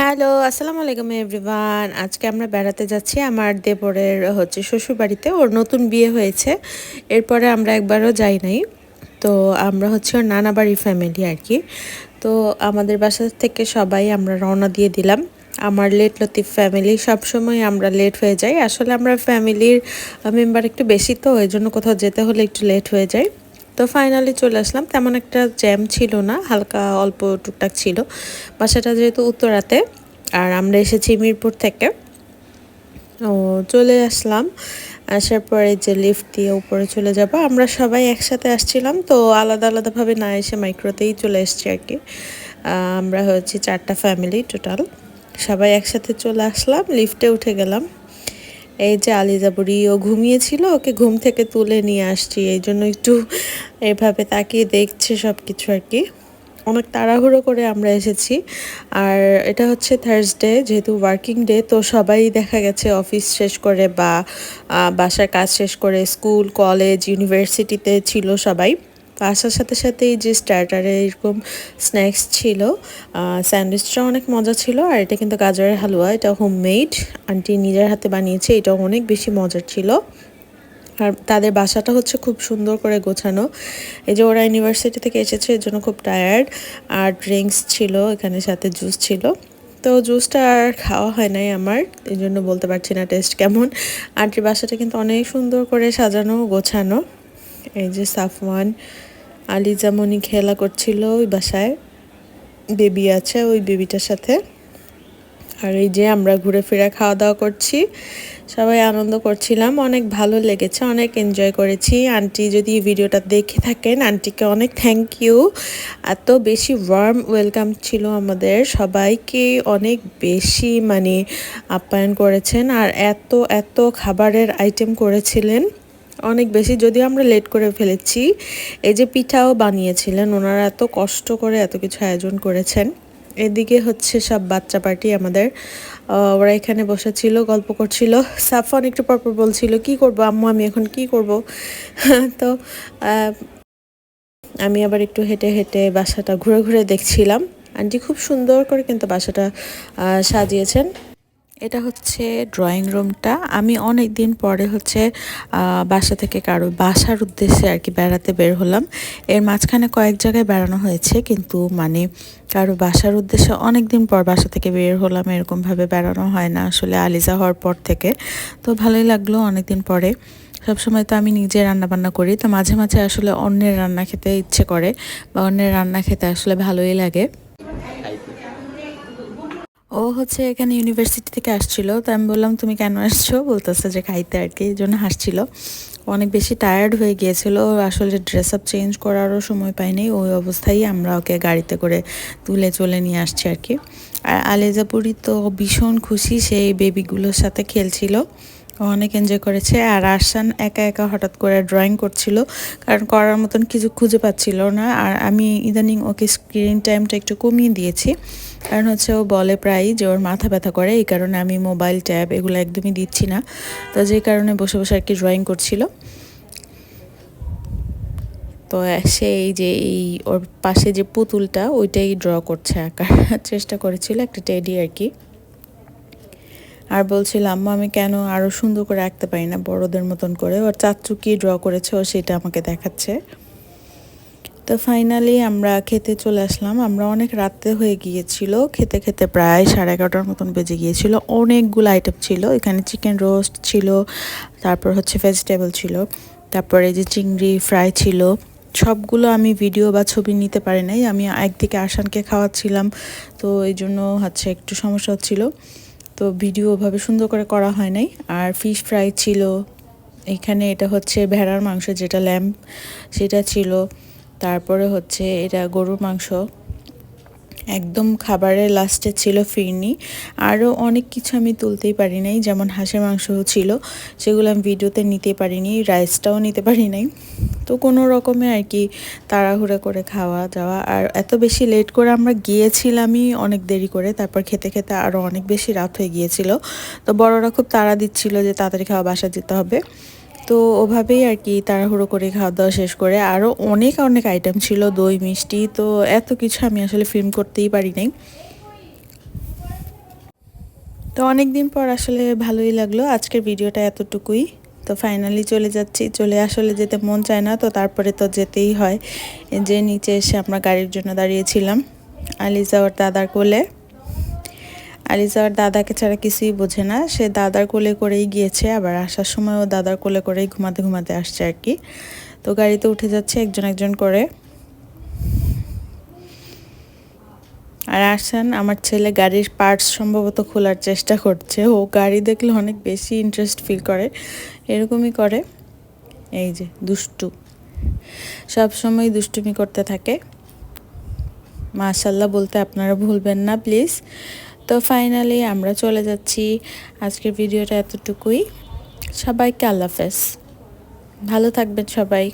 Hello, আসসালামু আলাইকুম everyone. আজকে আমরা বেড়াতে যাচ্ছি আমার দেবরের হচ্ছে শ্বশুর বাড়িতে ওর নতুন বিয়ে হয়েছে। এরপরে আমরা একবারও যাই নাই। তো আমরা হচ্ছে ওর নানা বাড়ির ফ্যামিলি আর কি। তো আমাদের বাসা থেকে সবাই আমরা রওনা দিয়ে দিলাম। আমার লেট লতিফ ফ্যামিলি সবসময় আমরা লেট হয়ে যাই। আসলে আমরা ফ্যামিলির মেম্বার একটু বেশি তো, ওই জন্য কোথাও যেতে হলে একটু লেট হয়ে যায়। তো ফাইনালি চলে আসলাম। তেমন একটা জ্যাম ছিল না, হালকা অল্প টুকটাক ছিল। বাসাটা যেহেতু উত্তরাতে, আর আমরা এসেছি মিরপুর থেকে। ও চলে আসলাম। আসার পরে যে লিফট দিয়ে উপরে চলে যাব, আমরা সবাই একসাথে আসছিলাম। তো আলাদা আলাদাভাবে না এসে মাইক্রোতেই চলে এসছি আর কি। আমরা হচ্ছে চারটা ফ্যামিলি টোটাল সবাই একসাথে চলে আসলাম লিফটে উঠে গেলাম। এই যে আলিজা বুড়ি, ও ঘুমিয়েছিল, ওকে ঘুম থেকে তুলে নিয়ে আসছি, এই জন্য একটু এভাবে তাকিয়ে দেখছে সব কিছু আর কি। অনেক তাড়াহুড়ো করে আমরা এসেছি। আর এটা হচ্ছে থার্সডে যেহেতু ওয়ার্কিং ডে তো সবাই দেখা গেছে অফিস শেষ করে বা বাসার কাজ শেষ করে, স্কুল কলেজ ইউনিভার্সিটিতে ছিল সবাই। আসার সাথে সাথে এই যে স্টার্টারে এরকম স্ন্যাক্স ছিল স্যান্ডউইচটা অনেক মজা ছিল, আর এটা কিন্তু গাজরের হালুয়া, এটা হোমমেড আন্টি নিজের হাতে বানিয়েছে এটা অনেক বেশি মজার ছিল। আর তাদের বাসাটা হচ্ছে খুব সুন্দর করে গোছানো। এই যে ওরা ইউনিভার্সিটি থেকে এসেছে, এর জন্য খুব টায়ার্ড আর ড্রিঙ্কস ছিল, এখানে সাথে জুস ছিল। তো জুসটা আর খাওয়া হয় নাই আমার, এই জন্য বলতে পারছি না টেস্ট কেমন। আন্টির বাসাটা কিন্তু অনেক সুন্দর করে সাজানো, গোছানো। এই যে সাফওয়ান আলিজামনি খেলা করছিল ওই বাসায়, বেবি আছে ওই বেবিটার সাথে। আর এই যে আমরা ঘুরে ফিরে খাওয়া দাওয়া করছি, সবাই আনন্দ করছিলাম, অনেক ভালো লেগেছে, অনেক এনজয় করেছি। আন্টি যদি ভিডিওটা দেখে থাকেন, আন্টিকে অনেক থ্যাংক ইউ এত বেশি ওয়ার্ম ওয়েলকাম ছিল আমাদের, সবাইকে অনেক বেশি মানে আপ্যায়ন করেছেন আর এত এত খাবারের আইটেম করেছিলেন। অনেক বেশি যদি আমরা লেট করে ফেলেছি। এই যে পিঠাও বানিয়েছিলেন, ওনারা এত কষ্ট করে এত কিছু আয়োজন করেছেন। এদিকে হচ্ছে সব বাচ্চা পার্টি আমাদের। ওরা এখানে বসেছিল, গল্প করছিল। সাফন একটু পরপর বলছিল, কি করব আম্মু, আমি এখন কি করব? তো আমি আবার একটু হেঁটে হেঁটে বাসাটা ঘুরে ঘুরে দেখছিলাম। আন্টি খুব সুন্দর করে কিন্তু বাসাটা সাজিয়েছেন। এটা হচ্ছে ড্রয়িং রুমটা আমি অনেক দিন পরে হচ্ছে বাসা থেকে কারও বাসার উদ্দেশ্যে আর কি বেড়াতে বের হলাম। এর মাঝখানে কয়েক জায়গায় বেড়ানো হয়েছে, কিন্তু মানে কারও বাসার উদ্দেশ্যে অনেক দিন পর বাসা থেকে বের হলাম, এরকমভাবে বেড়ানো হয় না আসলে আলিজা হওয়ার পর থেকে। তো ভালোই লাগল অনেক দিন পরে। সবসময় তো আমি নিজে রান্না বান্না করি, তো মাঝে মাঝে আসলে অন্যের রান্না খেতে ইচ্ছে করে, বা অন্যের রান্না খেতে আসলে ভালোই লাগে। ও হচ্ছে এখানে ইউনিভার্সিটি থেকে আসছিল, তো আমি বললাম, তুমি কেন আসছো? বলতেছে যে খাইতে আর কি, এই জন্য হাসছিল। অনেক বেশি টায়ার্ড হয়ে গিয়েছিল আসলে ড্রেস আপ চেঞ্জ করারও সময় পাইনি ওই অবস্থায় আমরা ওকে গাড়িতে করে তুলে চলে নিয়ে আসছি আর কি। আর আলেজাপুরি তো ভীষণ খুশি, সেই বেবিগুলোর সাথে খেলছিল। অনেক এনজয় করেছে। আর আসান একা একা হঠাৎ করে ড্রয়িং করছিল, কারণ করার মতন কিছু খুঁজে পাচ্ছিল না। আর আমি ইদানিং ওকে স্ক্রিন টাইমটা একটু কমিয়ে দিয়েছি। কারণ হচ্ছে ও বলে প্রায়ই যে ওর মাথা ব্যথা করে, এই কারণে আমি মোবাইল ট্যাব এগুলো একদমই দিচ্ছি না। তো যে কারণে বসে বসে আর কি ড্রয়িং করছিল। তো সে এই যে এই ওর পাশে যে পুতুলটা, ওইটাই ড্র করছে আঁকার। চেষ্টা করেছিল একটা টেডি আর কি। আর বলছিল, আম্মু, আমি কেন আরও সুন্দর করে আঁকতে পারি না? বড়দের মতন করে। ওর চাচ্চু কি ড্র করেছে, ও সেটা আমাকে দেখাচ্ছে। তো ফাইনালি আমরা খেতে চলে আসলাম। আমরা অনেক রাতে হয়ে গিয়েছিল, খেতে খেতে প্রায় সাড়ে এগারোটার মতন বেজে গিয়েছিল। অনেকগুলো আইটেম ছিল, এখানে চিকেন রোস্ট ছিল, তারপর হচ্ছে ভেজিটেবল ছিল, তারপরে যে চিংড়ি ফ্রাই ছিল। সবগুলো আমি ভিডিও বা ছবি নিতে পারি নাই। আমি একদিকে আসানকে খাওয়াচ্ছিলাম, তো এই জন্য হচ্ছে একটু সমস্যা হচ্ছিল। তো ভিডিও ওভাবে সুন্দর করে করা হয় নাই। আর ফিশ ফ্রাই ছিল, এখানে এটা হচ্ছে ভেড়ার মাংস, যেটা ল্যাম্প সেটা ছিল। তারপরে হচ্ছে এটা গরুর মাংস। একদম খাবারের লাস্টে ছিল ফিরনি। আরও অনেক কিছু আমি তুলতেই পারি নাই, যেমন হাঁসের মাংস ছিল, সেগুলো আমি ভিডিওতে নিতে পারিনি, রাইসটাও নিতে পারি নাই। তো কোনো রকমে আর কি তাড়াহুড়া করে খাওয়া যাওয়া আর এত বেশি লেট করে আমরা গিয়েছিলামই অনেক দেরি করে, তারপর খেতে খেতে আরও অনেক বেশি রাত হয়ে গিয়েছিল। তো বড়রা খুব তাড়া দিচ্ছিল যে তাড়াতাড়ি খাওয়া বাসা যেতে হবে। তো ওভাবেই আর কি তাড়াহুড়ো করে খাওয়া দাওয়া শেষ করে। আরও অনেক অনেক আইটেম ছিল, দই, মিষ্টি, তো এত কিছু আমি আসলে ফিল্ম করতেই পারি নাই। তো অনেক দিন পর আসলে ভালোই লাগল, আজকের ভিডিওটা এতটুকুই। তো ফাইনালি চলে যাচ্ছি, চলে আসলে যেতে মন চায় না, তো তারপরে তো যেতেই হয়। যে নিচে এসে আমরা গাড়ির জন্য দাঁড়িয়েছিলাম, আলিজা ওর দাদার কোলে। আলিজা ওর দাদাকে ছাড়া কিছুই বোঝে না। সে দাদার কোলে করেই গিয়েছে আবার আসার সময় ও দাদার কোলে করেই ঘুমাতে ঘুমাতে আসছে আর কি। তো গাড়িতে উঠে যাচ্ছে একজন একজন করে। আর আসেন আমার ছেলে গাড়ির পার্টস সম্ভবত খোলার চেষ্টা করছে। ও গাড়ি দেখলে অনেক বেশি ইন্টারেস্ট ফিল করে। এরকমই করে। এই যে, দুষ্টু। সব সময় দুষ্টুমি করতে থাকে। মাশাল্লাহ বলতে আপনারা ভুলবেন না প্লিজ তো ফাইনালি আমরা চলে যাচ্ছি আজকের ভিডিওটা এতটুকুই। সবাইকে আল্লাহ হাফেজ। ভালো থাকবেন সবাই।